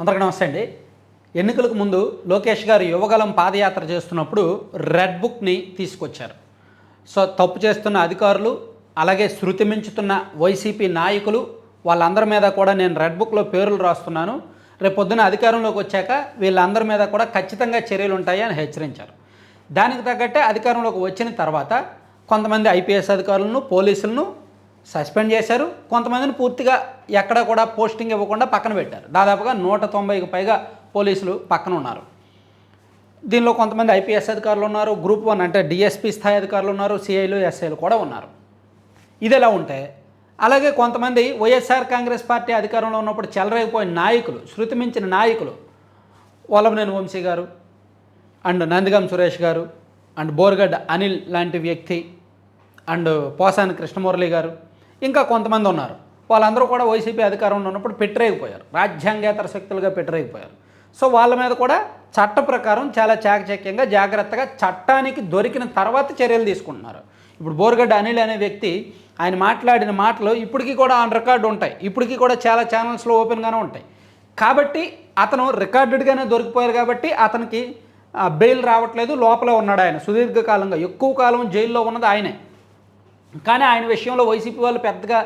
అందరికీ నమస్తే అండి. ఎన్నికలకు ముందు లోకేష్ గారు యువగలం పాదయాత్ర చేస్తున్నప్పుడు రెడ్ బుక్ని తీసుకొచ్చారు. సో తప్పు చేస్తున్న అధికారులు అలాగే శృతి మించుతున్న వైసీపీ నాయకులు వాళ్ళందరి మీద కూడా నేను రెడ్ బుక్లో పేర్లు రాస్తున్నాను. రేపు పొద్దున అధికారంలోకి వచ్చాక వీళ్ళందరి మీద కూడా ఖచ్చితంగా చర్యలు ఉంటాయి అని హెచ్చరించారు. దానికి తగ్గట్టే అధికారంలోకి వచ్చిన తర్వాత కొంతమంది ఐపీఎస్ అధికారులను పోలీసులను సస్పెండ్ చేశారు. కొంతమందిని పూర్తిగా ఎక్కడ కూడా పోస్టింగ్ ఇవ్వకుండా పక్కన పెట్టారు. దాదాపుగా నూట తొంభైకి పైగా పోలీసులు పక్కన ఉన్నారు. దీనిలో కొంతమంది ఐపీఎస్ అధికారులు ఉన్నారు. గ్రూప్ వన్ అంటే డిఎస్పీ స్థాయి అధికారులు ఉన్నారు. సిఐలు ఎస్ఐలు కూడా ఉన్నారు. ఇది ఎలా ఉంటే అలాగే కొంతమంది వైఎస్ఆర్ కాంగ్రెస్ పార్టీ అధికారంలో ఉన్నప్పుడు చెలరేగిపోయిన నాయకులు శృతి మించిన నాయకులు వల్లభనేని వంశీ గారు అండ్ నందిగం సురేష్ గారు అండ్ బోర్గడ్ అనిల్ లాంటి వ్యక్తి అండ్ పోసాని కృష్ణమురళి గారు ఇంకా కొంతమంది ఉన్నారు. వాళ్ళందరూ కూడా వైసీపీ అధికారంలో ఉన్నప్పుడు పెట్టరేగిపోయారు. రాజ్యాంగేతర శక్తులుగా పెట్టరేగిపోయారు. సో వాళ్ళ మీద కూడా చట్ట ప్రకారం చాలా చాకచక్యంగా జాగ్రత్తగా చట్టానికి దొరికిన తర్వాత చర్యలు తీసుకుంటున్నారు. ఇప్పుడు బోర్గడ్డ అనిల్ అనే వ్యక్తి ఆయన మాట్లాడిన మాటలు ఇప్పటికీ కూడా ఆన్ రికార్డు ఉంటాయి. ఇప్పటికీ కూడా చాలా ఛానల్స్లో ఓపెన్గానే ఉంటాయి. కాబట్టి అతను రికార్డెడ్గానే దొరికిపోయారు కాబట్టి అతనికి బెయిల్ రావట్లేదు. లోపల ఉన్నాడు ఆయన. సుదీర్ఘకాలంగా ఎక్కువ కాలం జైల్లో ఉన్నది ఆయనే. కానీ ఆయన విషయంలో వైసీపీ వాళ్ళు పెద్దగా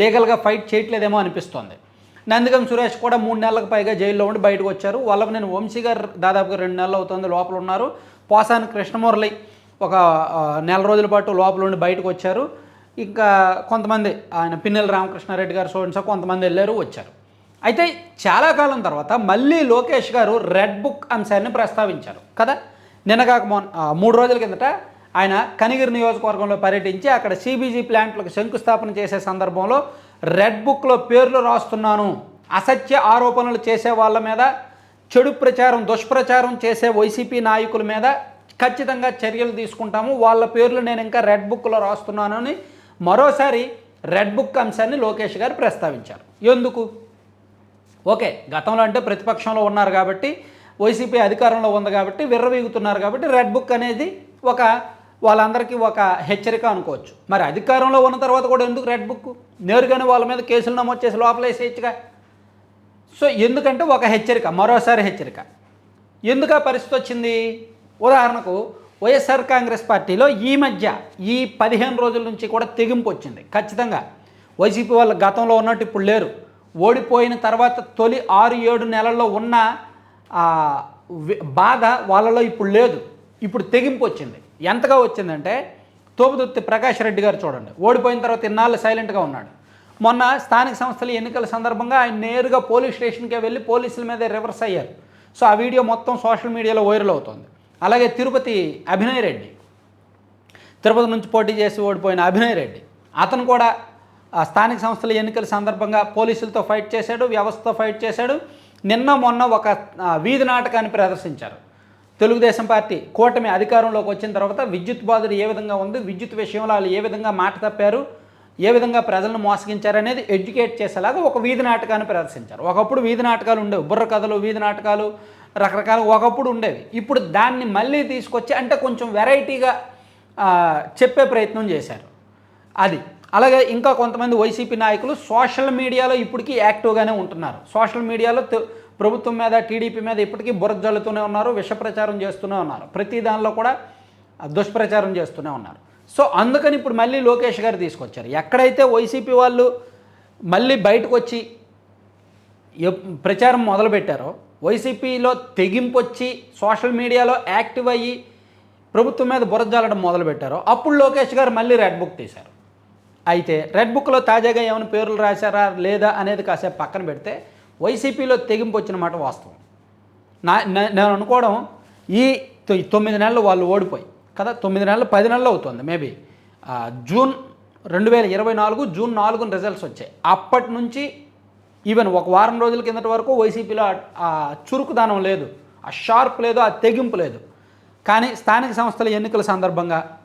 లీగల్గా ఫైట్ చేయట్లేదేమో అనిపిస్తోంది. నందిగం సురేష్ కూడా మూడు నెలలకు పైగా జైల్లో ఉండి బయటకు వచ్చారు. వాళ్ళకు నేను వంశీ గారు దాదాపుగా రెండు నెలలు అవుతుంది లోపల ఉన్నారు. పోసాని కృష్ణమురళి ఒక నెల రోజుల పాటు లోపల ఉండి బయటకు వచ్చారు. ఇంకా కొంతమంది ఆయన పిన్నెల రామకృష్ణారెడ్డి గారు సో కొంతమంది వెళ్ళారు వచ్చారు. అయితే చాలా కాలం తర్వాత మళ్ళీ లోకేష్ గారు రెడ్ బుక్ అంశాన్ని ప్రస్తావించారు కదా. నిన్నగాక మొన్న మూడు రోజుల కిందట ఆయన కనిగిరి నియోజకవర్గంలో పర్యటించి అక్కడ సిబీజీ ప్లాంట్లకు శంకుస్థాపన చేసే సందర్భంలో రెడ్ బుక్లో పేర్లు రాస్తున్నాను. అసత్య ఆరోపణలు చేసే వాళ్ళ మీద చెడు ప్రచారం దుష్ప్రచారం చేసే వైసీపీ నాయకుల మీద ఖచ్చితంగా చర్యలు తీసుకుంటాము. వాళ్ళ పేర్లు నేను ఇంకా రెడ్ బుక్లో రాస్తున్నాను అని మరోసారి రెడ్ బుక్ అంశాన్ని లోకేష్ గారు ప్రస్తావించారు. ఎందుకు? ఓకే గతంలో అంటే ప్రతిపక్షంలో ఉన్నారు కాబట్టి వైసీపీ అధికారంలో ఉంది కాబట్టి విర్రవీగుతున్నారు కాబట్టి రెడ్ బుక్ అనేది ఒక వాళ్ళందరికీ ఒక హెచ్చరిక అనుకోవచ్చు. మరి అధికారంలో ఉన్న తర్వాత కూడా ఎందుకు రెడ్ బుక్? నేరుగానే వాళ్ళ మీద కేసులు నమోదు చేసి లోపలేసేయచ్చుగా సో ఎందుకంటే ఒక హెచ్చరిక మరోసారి హెచ్చరిక. ఎందుకు ఆ పరిస్థితి వచ్చింది? ఉదాహరణకు వైఎస్ఆర్ కాంగ్రెస్ పార్టీలో ఈ మధ్య ఈ పదిహేను రోజుల నుంచి కూడా తెగింపు వచ్చింది. ఖచ్చితంగా. వైసీపీ వాళ్ళు గతంలో ఉన్నట్టు ఇప్పుడు లేరు. ఓడిపోయిన తర్వాత తొలి ఆరు ఏడు నెలల్లో ఉన్న బాధ వాళ్ళలో ఇప్పుడు లేదు. ఇప్పుడు తెగింపు వచ్చింది. ఎంతగా వచ్చిందంటే తోపుదుత్తి ప్రకాష్ రెడ్డి గారు చూడండి. ఓడిపోయిన తర్వాత ఇన్నాళ్ళు సైలెంట్గా ఉన్నాడు. మొన్న స్థానిక సంస్థల ఎన్నికల సందర్భంగా ఆయన నేరుగా పోలీస్ స్టేషన్కే వెళ్ళి పోలీసుల మీద రివర్స్ అయ్యారు. సో ఆ వీడియో మొత్తం సోషల్ మీడియాలో వైరల్ అవుతుంది. అలాగే తిరుపతి అభినయ్ రెడ్డి. తిరుపతి నుంచి పోటీ చేసి ఓడిపోయిన అభినయ్ రెడ్డి. అతను కూడా స్థానిక సంస్థల ఎన్నికల సందర్భంగా పోలీసులతో ఫైట్ చేశాడు వ్యవస్థతో ఫైట్ చేశాడు. నిన్న మొన్న ఒక వీధి నాటకాన్ని ప్రదర్శించారు. తెలుగుదేశం పార్టీ కూటమి అధికారంలోకి వచ్చిన తర్వాత విద్యుత్ బాధలు ఏ విధంగా ఉంది విద్యుత్ విషయంలో వాళ్ళు ఏ విధంగా మాట తప్పారు ఏ విధంగా ప్రజలను మోసగించారు అనేది ఎడ్యుకేట్ చేసేలాగా ఒక వీధి నాటకాన్ని ప్రదర్శించారు. ఒకప్పుడు వీధి నాటకాలు ఉండేవి బుర్ర కథలు వీధి నాటకాలు రకరకాల ఒకప్పుడు ఉండేవి. ఇప్పుడు దాన్ని మళ్ళీ తీసుకొచ్చి అంటే కొంచెం వెరైటీగా చెప్పే ప్రయత్నం చేశారు. అది. అలాగే ఇంకా కొంతమంది వైసీపీ నాయకులు సోషల్ మీడియాలో ఇప్పటికీ యాక్టివ్గానే ఉంటున్నారు. సోషల్ మీడియాలో తె- ప్రభుత్వం మీద టీడీపీ మీద ఇప్పటికీ బుర్ర జల్లుతూనే ఉన్నారు విష ప్రచారం చేస్తూనే ఉన్నారు. ప్రతి దానిలో కూడా దుష్ప్రచారం చేస్తూనే ఉన్నారు. సో అందుకని ఇప్పుడు మళ్ళీ లోకేష్ గారు తీసుకొచ్చారు. ఎక్కడైతే వైసీపీ వాళ్ళు మళ్ళీ బయటకు వచ్చి ప్రచారం మొదలుపెట్టారో వైసీపీలో తెగింపు వచ్చి సోషల్ మీడియాలో యాక్టివ్ అయ్యి ప్రభుత్వం మీద బురజాలడం మొదలుపెట్టారో అప్పుడు లోకేష్ గారు మళ్ళీ రెడ్ బుక్ తీశారు. అయితే రెడ్ బుక్లో తాజాగా ఏమైనా పేర్లు రాశారా లేదా అనేది కాసేపు పక్కన పెడితే వైసీపీలో తెగింపు వచ్చిన మాట వాస్తవం. నా నేను అనుకోవడం ఈ తొమ్మిది నెలలు వాళ్ళు ఓడిపోయి కదా తొమ్మిది నెలలు పది నెలలు అవుతుంది మేబీ. జూన్ రెండు వేల ఇరవై నాలుగు జూన్ నాలుగున రిజల్ట్స్ వచ్చాయి. అప్పటి నుంచి ఈవెన్ ఒక వారం రోజుల కిందటి వరకు వైసీపీలో ఆ- ఆ చురుకుదనం లేదు ఆ షార్ప్ లేదు ఆ తెగింపు లేదు. కానీ స్థానిక సంస్థల ఎన్నికల సందర్భంగా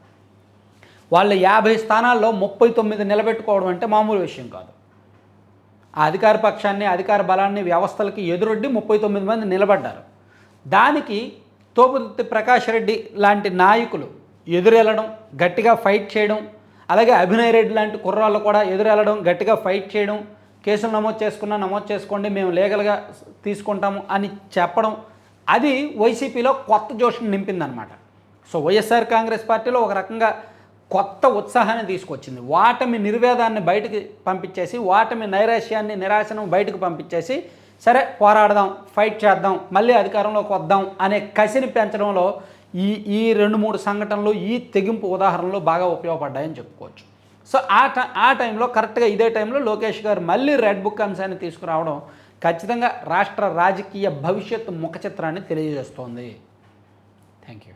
వాళ్ళు యాభై స్థానాల్లో ముప్పై తొమ్మిది నిలబెట్టుకోవడం అంటే మామూలు విషయం కాదు. ఆ అధికార పక్షాన్ని అధికార బలాన్ని వ్యవస్థలకి ఎదురొడ్డి ముప్పై తొమ్మిది మంది నిలబడ్డారు. దానికి తోపుదుర్తి ప్రకాష్ రెడ్డి లాంటి నాయకులు ఎదురెళ్ళడం గట్టిగా ఫైట్ చేయడం అలాగే అభినయ్ రెడ్డి లాంటి కుర్రాళ్ళు కూడా ఎదురెళ్ళడం గట్టిగా ఫైట్ చేయడం కేసులు నమోదు చేసుకున్నా నమోదు చేసుకోండి మేము లీగల్గా తీసుకుంటాము అని చెప్పడం అది వైసీపీలో కొత్త జోష్ని నింపిందనమాట సో వైఎస్ఆర్ కాంగ్రెస్ పార్టీలో ఒక రకంగా కొత్త ఉత్సాహాన్ని తీసుకొచ్చింది. వాటమి నిర్వేదాన్ని బయటకు పంపించేసి వాటమి నైరాశ్యాన్ని నిరాశను బయటకు పంపించేసి సరే పోరాడదాం ఫైట్ చేద్దాం మళ్ళీ అధికారంలోకి వద్దాం అనే కసిని పెంచడంలో ఈ ఈ రెండు మూడు సంఘటనలు ఈ తెగింపు ఉదాహరణలు బాగా ఉపయోగపడ్డాయని చెప్పుకోవచ్చు. సో ఆ టై ఆ టైంలో కరెక్ట్గా ఇదే టైంలో లోకేష్ గారు మళ్ళీ రెడ్ బుక్ అంశాన్ని తీసుకురావడం ఖచ్చితంగా రాష్ట్ర రాజకీయ భవిష్యత్తు ముఖ చిత్రాన్ని తెలియజేస్తోంది. Thank you